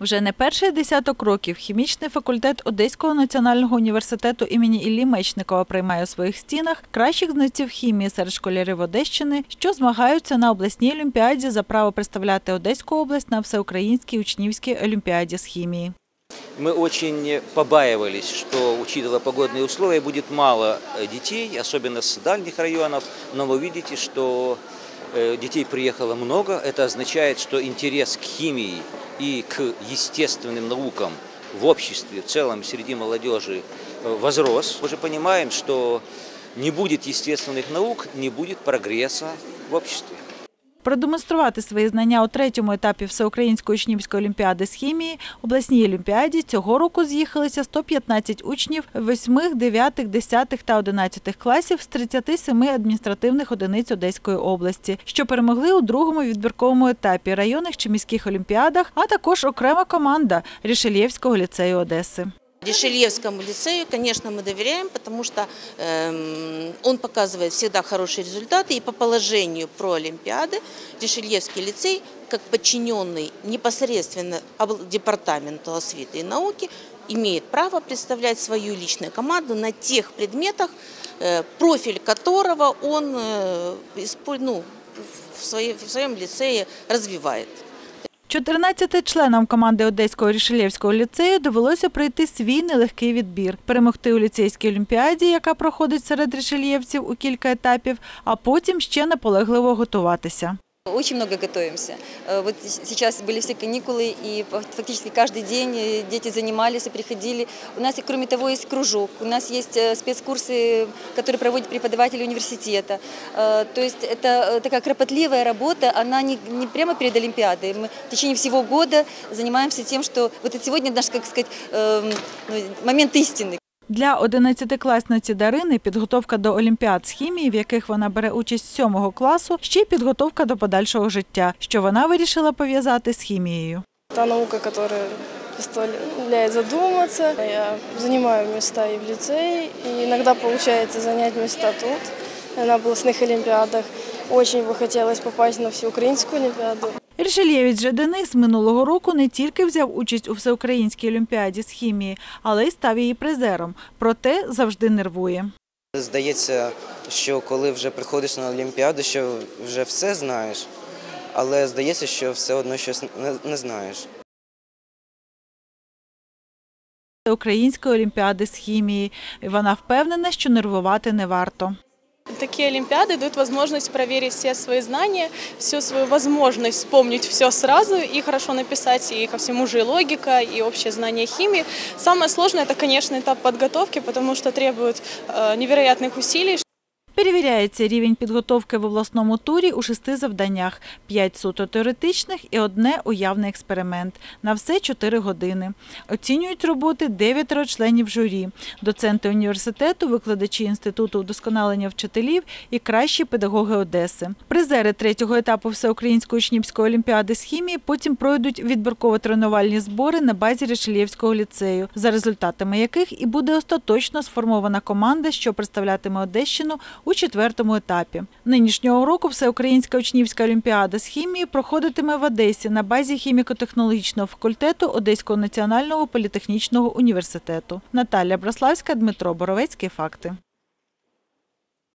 Вже не перший десяток років хімічний факультет Одеського національного університету імені Іллі Мечникова приймає у своїх стінах кращих знавців хімії серед школярів Одещини, що змагаються на обласній олімпіаді за право представляти Одеську область на всеукраїнській учнівській олімпіаді з хімії. Мы очень побаивались, что, учитывая погодные условия, будет мало э, детей, особенно с дальних районов. Но вы видите, что э, детей приехало много. Это означает, что интерес к химии и к естественным наукам в обществе, в целом среди молодежи э, возрос. Мы же понимаем, что не будет естественных наук, не будет прогресса в обществе. Продемонструвати свої знання у третьому етапі Всеукраїнської учнівської олімпіади з хімії обласній олімпіаді цього року з'їхалися 115 учнів 8, 9, 10 та 11 класів з 37 адміністративних одиниць Одеської області, що перемогли у другому відбірковому етапі районних чи міських олімпіадах, а також окрема команда Рішельєвського ліцею Одеси. Решельевскому лицею, конечно, мы доверяем, потому что эм, он показывает всегда хорошие результаты. И по положению про Олимпиады Решельевский лицей, как подчиненный непосредственно департаменту освиты и науки, имеет право представлять свою личную команду на тех предметах, э, профиль которого он э, ну, в своем лицее развивает. 14 членам команди Одеського Рішелєвського ліцею довелося пройти свій нелегкий відбір, перемогти у ліцейській олімпіаді, яка проходить серед рішельєвців у кілька етапів, а потім ще наполегливо готуватися. Очень много готовимся. Э, Вот сейчас были все каникулы, и фак- фактически каждый день э, дети занимались и приходили. У нас, кроме того, есть кружок, у нас есть э, спецкурсы, которые проводят преподаватели университета. То есть это такая кропотливая работа, она не, не прямо перед Олимпиадой. Мы в течение всего года занимаемся тем, что вот это сегодня наш, как сказать, эм, ну, момент истины. Для 11-класниці Дарини підготовка до олімпіад з хімії, в яких вона бере участь з 7 класу, ще й підготовка до подальшого життя, що вона вирішила пов'язати з хімією. Та наука, которая заставляет задуматься. Я занимаю места и в лицее, и иногда получается занять места тут, на областных олимпиадах. Очень бы хотелось попасть на всеукраинскую олимпиаду. Рішельєвець же Денис минулого року не тільки взяв участь у всеукраїнській олімпіаді з хімії, але й став її призером. Проте завжди нервує. Здається, що коли вже приходиш на Олімпіаду, що вже все знаєш, але здається, що все одно щось не, не знаєш. Української олімпіади з хімії. Вона впевнена, що нервувати не варто. Такие олимпиады дают возможность проверить все свои знания, всю свою возможность вспомнить все сразу и хорошо написать, и ко всему же и логика, и общее знание химии. Самое сложное – это, конечно, этап подготовки, потому что требует э, невероятных усилий, Перевіряється рівень підготовки в обласному турі у шести завданнях: п'ять суто теоретичних і одне уявний експеримент. На все чотири години. Оцінюють роботи дев'ятеро членів журі, доценти університету, викладачі інституту удосконалення вчителів і кращі педагоги Одеси. Призери третього етапу всеукраїнської учнівської олімпіади з хімії потім пройдуть відбірково-тренувальні збори на базі Решелєвського ліцею, за результатами яких і буде остаточно сформована команда, що представлятиме Одещину у четвертому етапі. Нинішнього року Всеукраїнська учнівська олімпіада з хімії проходитиме в Одесі на базі хіміко-технологічного факультету Одеського національного політехнічного університету. Наталя Браславська, Дмитро Боровецький. Факти.